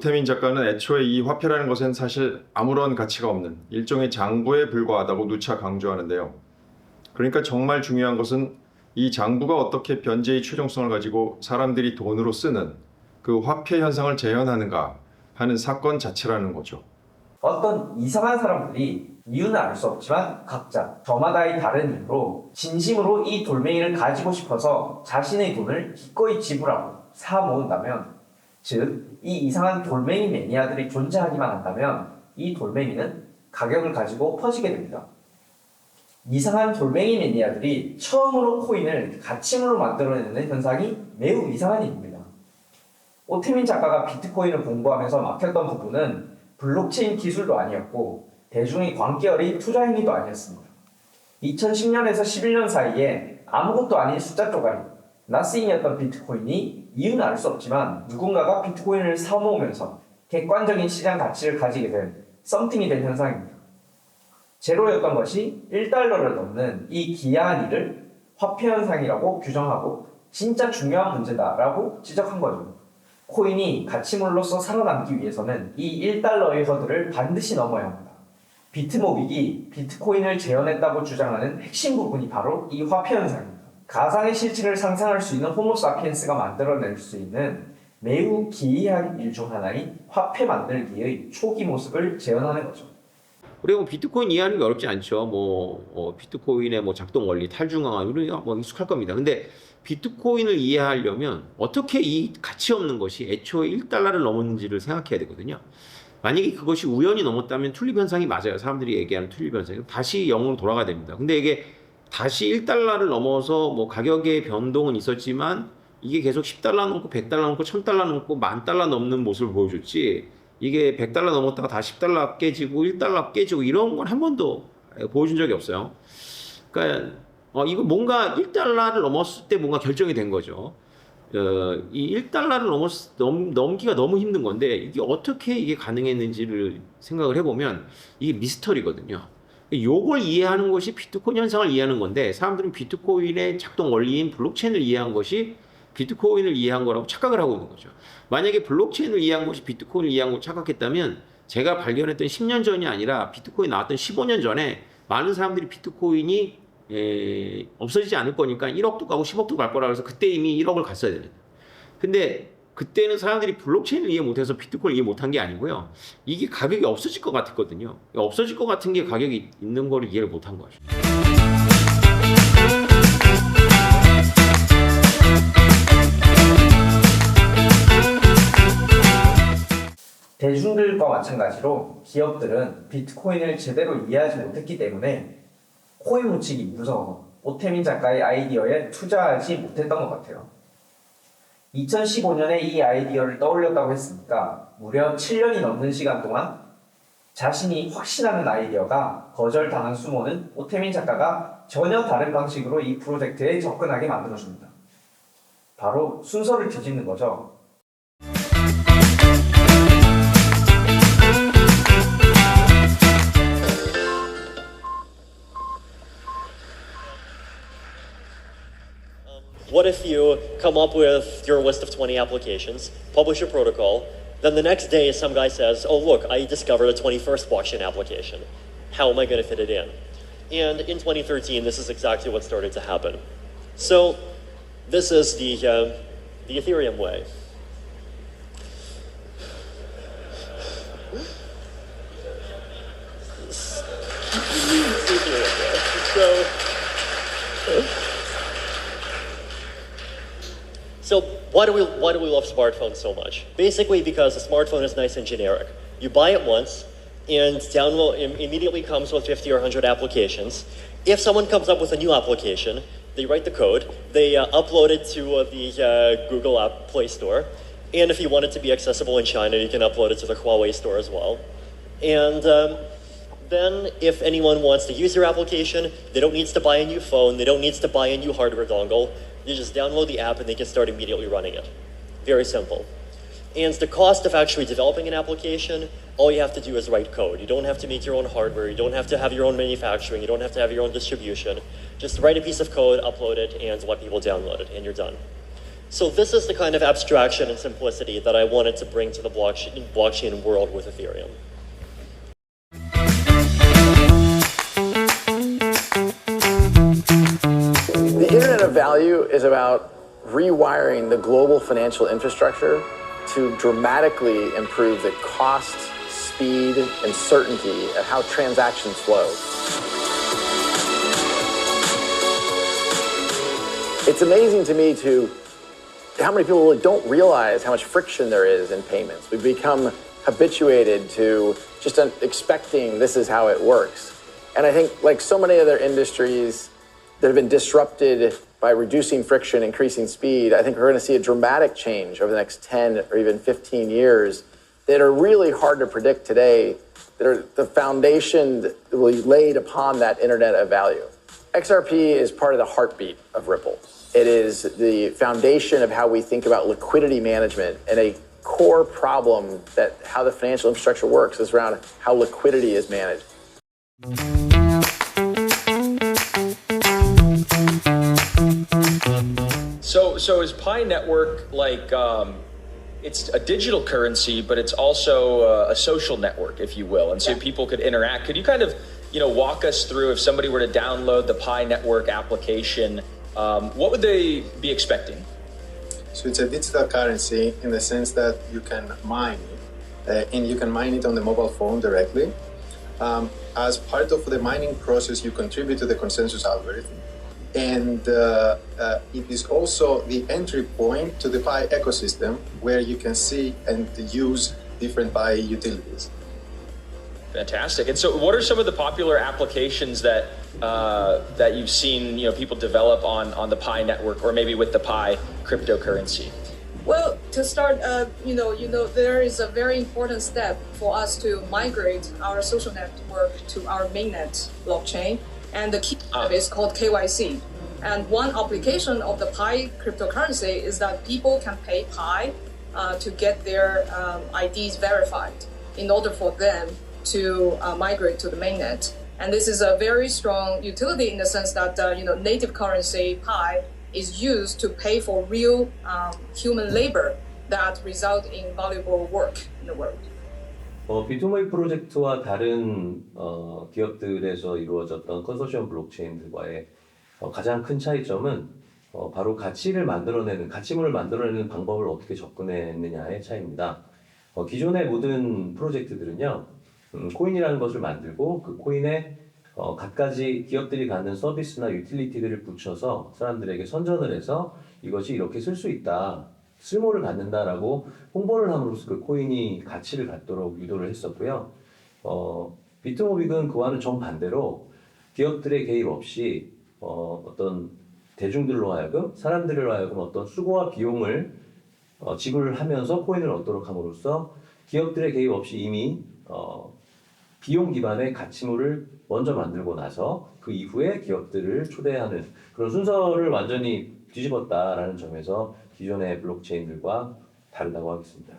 오태민 작가는 애초에 이 화폐라는 것엔 사실 아무런 가치가 없는 일종의 장부에 불과하다고 누차 강조하는데요. 그러니까 정말 중요한 것은 이 장부가 어떻게 변제의 최종성을 가지고 사람들이 돈으로 쓰는 그 화폐 현상을 재현하는가 하는 사건 자체라는 거죠. 어떤 이상한 사람들이 이유는 알 수 없지만 각자 저마다의 다른 이유로 진심으로 이 돌멩이를 가지고 싶어서 자신의 돈을 기꺼이 지불하고 사 모은다면 즉 이 이상한 돌멩이 매니아들이 존재하기만 한다면 이 돌멩이는 가격을 가지고 퍼지게 됩니다. 이상한 돌멩이 매니아들이 처음으로 코인을 가치물로 만들어내는 현상이 매우 이상한 일입니다. 오태민 작가가 비트코인을 공부하면서 막혔던 부분은 블록체인 기술도 아니었고 대중의 광기열이 투자 행위도 아니었습니다. 2010년에서 11년 사이에 아무것도 아닌 숫자 쪼가리, 나스잉이었던 비트코인이 이유는 알 수 없지만 누군가가 비트코인을 사모으면서 객관적인 시장 가치를 가지게 된 썸띵이 된 현상입니다. 제로였던 것이 1달러를 넘는 이 기이한 일을 화폐 현상이라고 규정하고 진짜 중요한 문제다라고 지적한 거죠. 코인이 가치물로서 살아남기 위해서는 이 1달러의 허들을 반드시 넘어야 합니다. 비트모빅이 비트코인을 재현했다고 주장하는 핵심 부분이 바로 이 화폐 현상입니다. 가상의 실체를 상상할 수 있는 호모사피엔스가 만들어낼 수 있는 매우 기이한 일 중 하나인 화폐 만들기의 초기 모습을 재현하는 거죠. 그리고 뭐 비트코인 이해하는 게 어렵지 않죠. 뭐 어, 비트코인의 뭐 작동 원리, 탈중앙화 이런 뭐 익숙할 겁니다. 근데 비트코인을 이해하려면 어떻게 이 가치 없는 것이 애초에 1달러를 넘었는지를 생각해야 되거든요. 만약에 그것이 우연히 넘었다면 툴립 현상이 맞아요. 사람들이 얘기하는 툴립 현상이 다시 0으로 돌아가야 됩니다. 근데 이게 다시 1달러를 넘어서 뭐 가격의 변동은 있었지만 이게 계속 10달러 넘고 100달러 넘고 1000달러 넘고 만 달러 넘는 모습을 보여줬지 이게 100달러 넘었다가 다 10달러 깨지고 1달러 깨지고 이런 건 한 번도 보여준 적이 없어요. 그러니까 어, 이거 뭔가 1달러를 넘었을 때 뭔가 결정이 된 거죠. 어, 이 1달러를 넘었, 넘, 넘기가 너무 힘든 건데 이게 어떻게 이게 가능했는지를 생각을 해보면 이게 미스터리거든요. 요걸 이해하는 것이 비트코인 현상을 이해하는 건데 사람들은 비트코인의 작동 원리인 블록체인을 이해한 것이 비트코인을 이해한 거라고 착각을 하고 있는 거죠. 만약에 블록체인을 이해한 것이 비트코인을 이해한 거 착각했다면 제가 발견했던 10년 전이 아니라 비트코인 나왔던 15년 전에 많은 사람들이 비트코인이 에, 없어지지 않을 거니까 1억도 가고 10억도 갈 거라 그래서 그때 이미 1억을 갔어야 되는. 근데 그때는 사람들이 블록체인을 이해 못해서 비트코인을 이해 못한 게 아니고요. 이게 가격이 없어질 것 같았거든요. 없어질 것 같은 게 가격이 있는 거를 이해를 못한 거죠. 대중들과 마찬가지로 기업들은 비트코인을 제대로 이해하지 못했기 때문에 코인 묻히기 무서워 오태민 작가의 아이디어에 투자하지 못했던 것 같아요. 2015년에 이 아이디어를 떠올렸다고 했으니까 무려 7년이 넘는 시간 동안 자신이 확신하는 아이디어가 거절당한 수모는 오태민 작가가 전혀 다른 방식으로 이 프로젝트에 접근하게 만들어줍니다. 바로 순서를 뒤집는 거죠. What if you come up with your list of 20 applications, publish a protocol, then the next day some guy says, oh, look, I discovered a 21st blockchain application. How am I going to fit it in? And in 2013, this is exactly what started to happen. So, this is the, uh, the Ethereum way. so, So why do we why do we love smartphones so much? Basically because the smartphone is nice and generic. You buy it once, and download im- immediately comes with 50 or 100 applications. If someone comes up with a new application, they write the code, they uh, upload it to uh, the uh, Google App Play Store, and if you want it to be accessible in China, you can upload it to the Huawei store as well. And um, then, if anyone wants to use your application, they don't need to buy a new phone, they don't need to buy a new hardware dongle. You just download the app and they can start immediately running it. Very simple. And the cost of actually developing an application, all you have to do is write code. You don't have to make your own hardware, you don't have to have your own manufacturing, you don't have to have your own distribution. Just write a piece of code, upload it, and let people download it, and you're done. So this is the kind of abstraction and simplicity that I wanted to bring to the blockchain, blockchain world with Ethereum. Value is about rewiring the global financial infrastructure to dramatically improve the cost, speed, and certainty of how transactions flow. It's amazing to me to how many people really don't realize how much friction there is in payments. We've become habituated to just expecting this is how it works. And I think, like so many other industries that have been disrupted by reducing friction, increasing speed, I think we're going to see a dramatic change over the next 10 or even 15 years that are really hard to predict today, that are the foundation that will be laid upon that internet of value. XRP is part of the heartbeat of Ripple. It is the foundation of how we think about liquidity management and a core problem that how the financial infrastructure works is around how liquidity is managed. So, is Pi Network like um, it's a digital currency, but it's also a, a social network, if you will, and so people could interact. Could you kind of, you know, walk us through if somebody were to download the Pi Network application, um, what would they be expecting? So it's a digital currency in the sense that you can mine it, uh, and you can mine it on the mobile phone directly. Um, as part of the mining process, you contribute to the consensus algorithm, and uh, uh, it is also the entry point to the Pi ecosystem, where you can see and use different Pi utilities. Fantastic. And so, what are some of the popular applications that uh, that you've seen, you know, people develop on on the Pi network, or maybe with the Pi cryptocurrency? Well, to start, uh, you know, you know, there is a very important step for us to migrate our social network to our mainnet blockchain, and the key Ah. is called KYC. And one application of the Pi cryptocurrency is that people can pay Pi uh, to get their um, IDs verified in order for them to uh, migrate to the mainnet. And this is a very strong utility in the sense that uh, you know native currency Pi is used to pay for real um, human labor that result in valuable work in the world. 어, 비트모이 프로젝트와 다른 어, 기업들에서 이루어졌던 컨소시엄 블록체인들과의 어, 가장 큰 차이점은 어, 바로 가치를 만들어내는 가치물을 만들어내는 방법을 어떻게 접근했느냐의 차이입니다. 어, 기존의 모든 프로젝트들은요, 음, 코인이라는 것을 만들고 그 코인에 어, 갖가지 기업들이 갖는 서비스나 유틸리티들을 붙여서 사람들에게 선전을 해서 이것이 이렇게 쓸 수 있다. 쓸모를 갖는다라고 홍보를 함으로써 그 코인이 가치를 갖도록 유도를 했었고요. 어, 비트모빅은 그와는 정반대로 기업들의 개입 없이 어, 어떤 대중들로 하여금 사람들로 하여금 어떤 수고와 비용을 어, 지불을 하면서 코인을 얻도록 함으로써 기업들의 개입 없이 이미 어, 비용 기반의 가치물을 먼저 만들고 나서 그 이후에 기업들을 초대하는 그런 순서를 완전히 뒤집었다라는 점에서 기존의 블록체인들과 다르다고 하겠습니다.